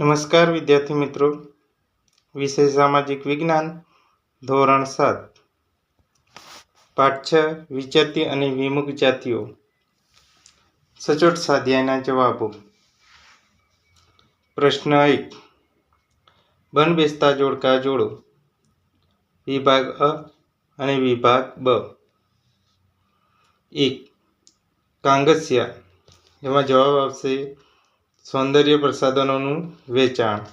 નમસ્કાર, વિદ્યાર્થી મિત્રો. વિષય સામાજિક વિજ્ઞાન, ધોરણ સાત. પાઠ છ વિચરતી અને વિમુખ જાતિઓ. સચોટ સ્વાધ્યાયના જવાબો. પ્રશ્ન એક. બન બેસતા જોડકા જોડો. વિભાગ અ અને વિભાગ બ. એક. કાંગસિયા. એમાં જવાબ આવશે સૌંદર્ય પ્રસાધનોનું વેચાણ.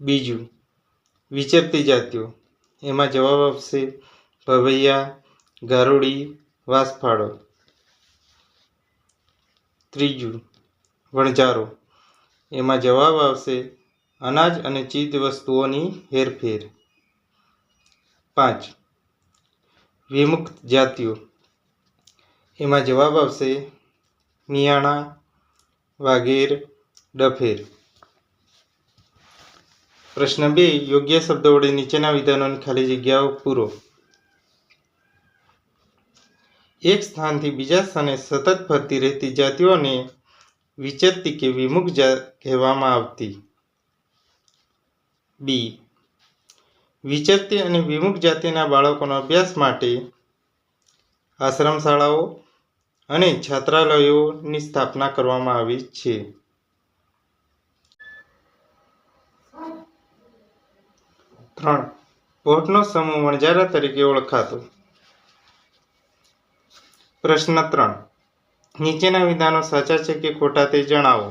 બીજું, વિચરતી જાતિઓ. એમાં જવાબ આપશે ભવૈયા, ગારુડી, વાસફાળો. ત્રીજું, વણઝારો. એમાં જવાબ આવશે અનાજ અને ચીજ વસ્તુઓની હેરફેર. પાંચ, વિમુક્ત જાતિઓ. એમાં જવાબ આવશે મિયાણા વાઘેર ડફેર. પ્રશ્ન બે, યોગ્ય શબ્દ વડે નીચેના વિધાનોની ખાલી જગ્યાઓ પૂરો. એક સ્થાનથી બીજા સ્થાને સતત ફરતી રહેતી જાતિઓને વિચરતી કે વિમુખ જાત કહેવામાં આવતી. બી, વિચરતી અને વિમુખ જાતિના બાળકોના અભ્યાસ માટે આશ્રમ શાળાઓ અને છાત્રાલયોની સ્થાપના કરવામાં આવી છે. ત્રણ. ભોટનો સમૂહ વણજારા તરીકે ઓળખાતો. પ્રશ્ન ત્રણ. નીચેના વિધાનો સાચા છે કે ખોટા તે જણાવો.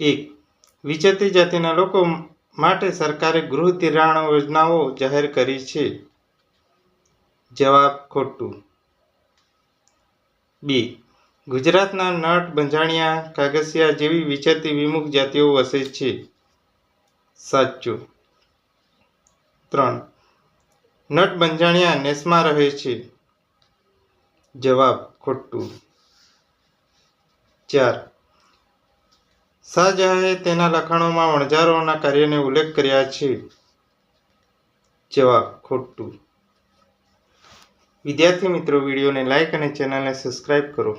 એક. વિચરતી જાતિના લોકો માટે સરકારે ગૃહ ધિરાણ યોજનાઓ જાહેર કરી છે. જવાબ ખોટું. બી. ગુજરાતના નટ બંજાણિયા કાગસિયા જેવી વિચરતી વિમુખ જાતિઓ વસે છે. સાચું. ત્રણ. નટ બંજાણિયા નેસમાં રહે છે. જવાબ, ખોટું. ચાર. શાહજહાએ તેના લખાણોમાં વણજારોના કાર્યને ઉલ્લેખ કર્યા છે. જવાબ, ખોટું. વિદ્યાર્થી મિત્રો, વિડીયોને લાઈક અને ચેનલને સબસ્ક્રાઇબ કરો.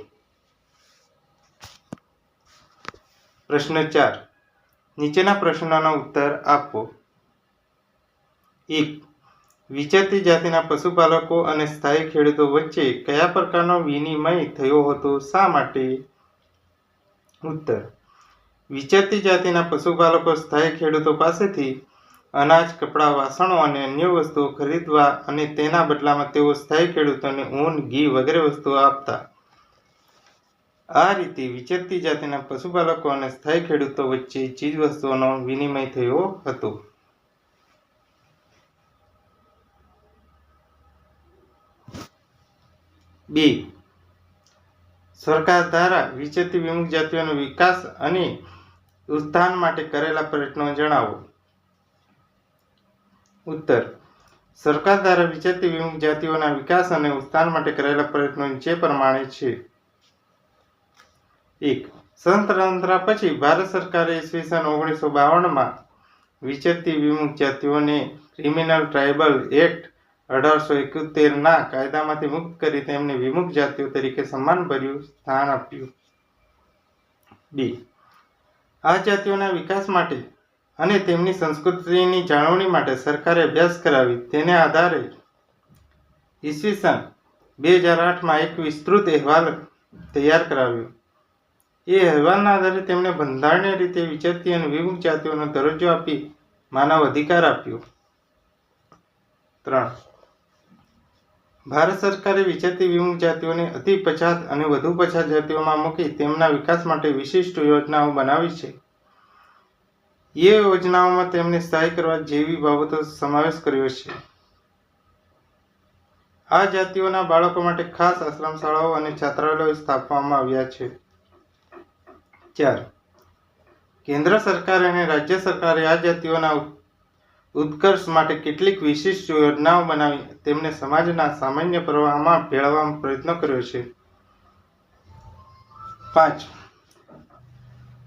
પ્રશ્ન ચાર. નીચેના પ્રશ્નોનો ઉત્તર આપો. એક. વિચરતી જાતિના પશુપાલકો અને સ્થાયી ખેડૂતો વચ્ચે કયા પ્રકારનો વિનિમય થયો હતો? શા માટે? ઉત્તર. વિચરતી જાતિના પશુપાલકો, સ્થાયી ખેડૂતો પાસેથી અનાજ, કપડાં, વાસણો અને અન્ય વસ્તુઓ ખરીદવા અને તેના બદલામાં તેઓ સ્થાયી ખેડૂતોને ઊન, ઘી વગેરે વસ્તુઓ આપતા. આ રીતે વિચરતી જાતિના પશુપાલકો અને સ્થાયી ખેડૂતો વચ્ચે ચીજવસ્તુઓનો વિનિમય થયો હતો. બે. સરકાર દ્વારા વિચરતી વિમુખ જાતિઓનો વિકાસ અને ઉત્થાન માટે કરેલા પ્રયત્નો જણાવો. ઉત્તર. સરકાર દ્વારા વિચરતી વિમુખ જાતિઓના વિકાસ અને ઉત્થાન માટે કરેલા પ્રયત્નો નીચે પ્રમાણે છે. એક સ્વતંત્ર પછી ભારત સરકારે ઈસવીસન ઓગણીસો બાવનમાં વિચરતી વિમુખ જાતિઓને ક્રિમિનલ ટ્રાઇબલ એક્ટ અઢારસો એકોતેરના કાયદામાંથી મુક્ત કરી તેમને વિમુખ જાતિઓ તરીકે સન્માનભર્યું સ્થાન આપ્યું. બી, આ જાતિઓના વિકાસ માટે અને તેમની સંસ્કૃતિની જાળવણી માટે સરકારે અભ્યાસ કરાવી. તેને આધારે ઈસવીસન બે હજાર આઠમાં એક વિસ્તૃત અહેવાલ તૈયાર કરાવ્યો. એ અહેવાલના આધારે તેમણે બંધારણીય રીતે વિચરતી અને વિમુખ જાતિઓનો દરજ્જો આપી માનવ અધિકાર આપ્યો. ત્રણ. ભારત સરકારે વિચરતી વિમુખ જાતિઓને અતિ પછાત અને વધુ પછાત જાતિઓમાં મૂકી તેમના વિકાસ માટે વિશિષ્ટ યોજનાઓ બનાવી છે. એ યોજનાઓમાં તેમને સહાય કરવા જેવી બાબતો સમાવેશ કર્યો છે. આ જાતિઓના બાળકો માટે ખાસ આશ્રમ શાળાઓ અને છાત્રાલયો સ્થાપવામાં આવ્યા છે. ચાર. કેન્દ્ર સરકાર અને રાજ્ય સરકારે આ જાતિઓના ઉત્કર્ષ માટે કેટલીક વિશિષ્ટ યોજનાઓ બનાવી તેમને સમાજના સામાન્ય પ્રવાહમાં ભેળવવાનો પ્રયત્ન કર્યો છે. પાંચ.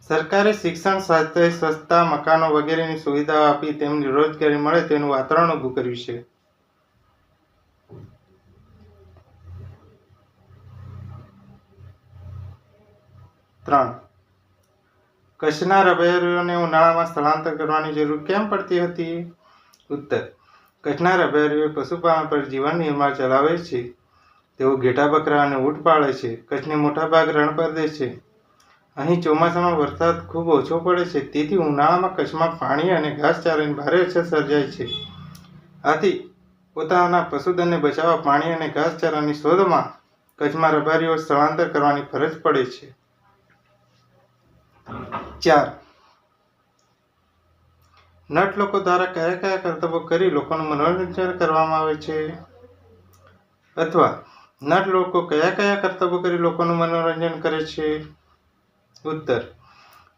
સરકારે શિક્ષણ સ્વાસ્થ્ય સ્વચ્છતા મકાનો વગેરેની સુવિધાઓ આપી તેમને રોજગારી મળે તેનું વાતાવરણ ઊભું કર્યું છે. ત્રણ. કચ્છના રબારીઓને ઉનાળામાં સ્થળાંતર કરવાની જરૂર કેમ પડતી હતી? ઉત્તર. કચ્છના રબારીઓ પશુપાલન પર જીવન નિર્માણ ચલાવે છે. તેઓ ઘેટા બકરા અને ઊંટ પાળે છે. કચ્છની મોટાભાગ રણપ્રદેશ છે. અહીં ચોમાસામાં વરસાદ ખૂબ ઓછો પડે છે. તેથી ઉનાળામાં કચ્છમાં પાણી અને ઘાસચારાની ભારે અછત સર્જાય છે. આથી પોતાના પશુધનને બચાવવા પાણી અને ઘાસચારાની શોધમાં કચ્છમાં રબારીઓ સ્થળાંતર કરવાની ફરજ પડે છે. ચાર. નટ લોકો દ્વારા કયા કયા કરતબો કરી લોકોનું મનોરંજન કરવામાં આવે છે? અથવા નટ લોકો કયા કયા કરતબો કરી લોકોનું મનોરંજન કરે છે? ઉત્તર.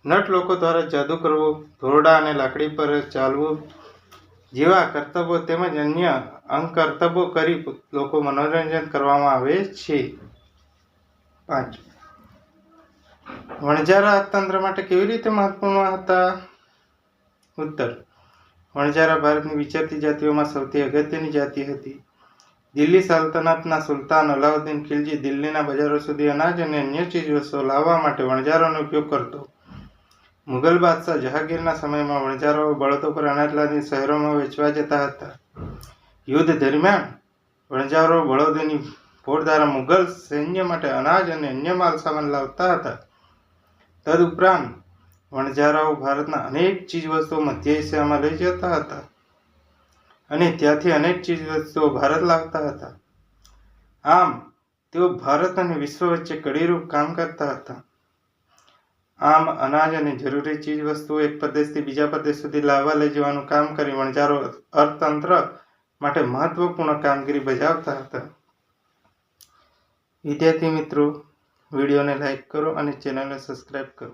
નટ લોકો દ્વારા જાદુ કરવો, ધોરડા અને લાકડી પર ચાલવું જેવા કર્તવ્યો તેમજ અન્ય અંગ કરતબો કરી લોકો મનોરંજન કરવામાં આવે છે. પાંચ. વણજારા અર્થતંત્ર માટે કેવી રીતે મહત્વપૂર્ણ હતા? ઉત્તર. વણજારા ભારતની વિચરતી જાતિઓમાં સૌથી અગત્યની જાતિ હતી. દિલ્હી સલ્તનતના સુલતાન અલાઉદ્દીન ખિલજી દિલ્હીના બજારો સુધી અનાજ અને અન્ય ચીજવસ્તુઓ લાવવા માટે વણઝારોનો ઉપયોગ કરતો. મુગલ બાદશાહ જહાંગીરના સમયમાં વણઝારો બળદો પર અનાજ લાદી શહેરોમાં વેચવા જતા હતા. યુદ્ધ દરમિયાન વણજારો બળદોની ફોડ દ્વારા મુગલ સૈન્ય માટે અનાજ અને અન્ય માલ સામાન લાવતા હતા. તદુપરાંત વણજારાઓ ભારતના અનેક ચીજવસ્તુઓ મધ્ય એશિયામાં લઈ જતા હતા. અને ત્યાંથી અનેક ચીજવસ્તુઓ ભારત લાવતા હતા. આમ, તેઓ ભારત અને વિશ્વ વચ્ચે કડીરૂપ કામ કરતા હતા. આમ, અનાજ અને જરૂરી ચીજવસ્તુઓ એક પ્રદેશથી બીજા પ્રદેશ સુધી લાવવા લઈ જવાનું કામ કરી વણજારો અર્થતંત્ર માટે મહત્વપૂર્ણ કામગીરી બજાવતા હતા. વિદ્યાર્થી મિત્રો, વિડીયોને લાઈક કરો અને ચેનલને સબસ્ક્રાઈબ કરો.